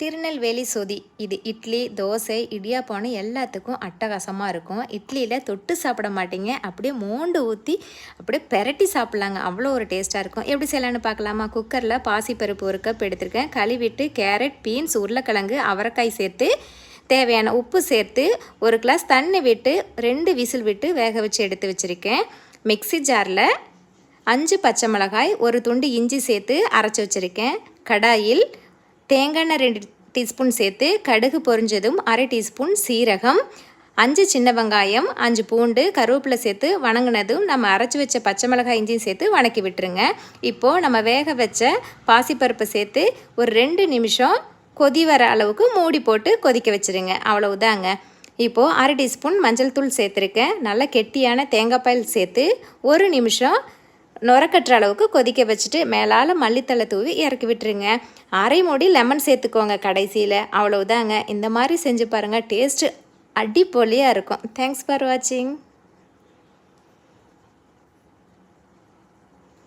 திருநெல்வேலி சொதி. இது இட்லி தோசை இடியாப்பம்னு எல்லாத்துக்கும் அட்டகாசமாக இருக்கும். இட்லியில் தொட்டு சாப்பிட மாட்டீங்க. அப்படியே மோண்டு ஊற்றி அப்படியே பெரட்டி சாப்பிட்லாங்க. அவ்வளோ ஒரு டேஸ்ட்டாக இருக்கும். எப்படி செய்யலான்னு பார்க்கலாமா? குக்கரில் பாசிப்பருப்பு ஒரு கப் எடுத்திருக்கேன். கழுவிட்டு கேரட் பீன்ஸ் உருளைக்கிழங்கு அவரைக்காய் சேர்த்து தேவையான உப்பு சேர்த்து ஒரு கிளாஸ் தண்ணி விட்டு ரெண்டு விசில் விட்டு வேக வச்சு எடுத்து வச்சுருக்கேன். மிக்ஸி ஜாரில் அஞ்சு பச்சை மிளகாய் ஒரு துண்டு இஞ்சி சேர்த்து அரைச்சி வச்சுருக்கேன். கடாயில் தேங்காய் எண்ணெய் ரெண்டு டீஸ்பூன் சேர்த்து கடுகு பொரிஞ்சதும் அரை டீஸ்பூன் சீரகம் அஞ்சு சின்ன வெங்காயம் அஞ்சு பூண்டு கருவேப்பிலை சேர்த்து வணங்கினதும் நம்ம அரைச்சி வச்ச பச்சை மிளகாய் இஞ்சியும் சேர்த்து வணக்கி விட்டுருங்க. இப்போது நம்ம வேக வச்ச பாசிப்பருப்பை சேர்த்து ஒரு ரெண்டு நிமிஷம் கொதி வர அளவுக்கு மூடி போட்டு கொதிக்க வச்சுருங்க. அவ்வளவுதாங்க. இப்போது அரை டீஸ்பூன் மஞ்சள் தூள் சேர்த்துருக்கேன். நல்லா கெட்டியான தேங்காய் பால் சேர்த்து ஒரு நிமிஷம் நுரக்கட்டுற அளவுக்கு கொதிக்க வச்சுட்டு மேலால் மல்லித்தலை தூவி இறக்கி விட்டுருங்க. அரை மூடி லெமன் சேர்த்துக்கோங்க கடைசியில். அவ்வளவுதாங்க. இந்த மாதிரி செஞ்சு பாருங்கள் டேஸ்ட்டு அடிப்பொலியாக இருக்கும். தேங்க்ஸ் ஃபார் வாட்சிங்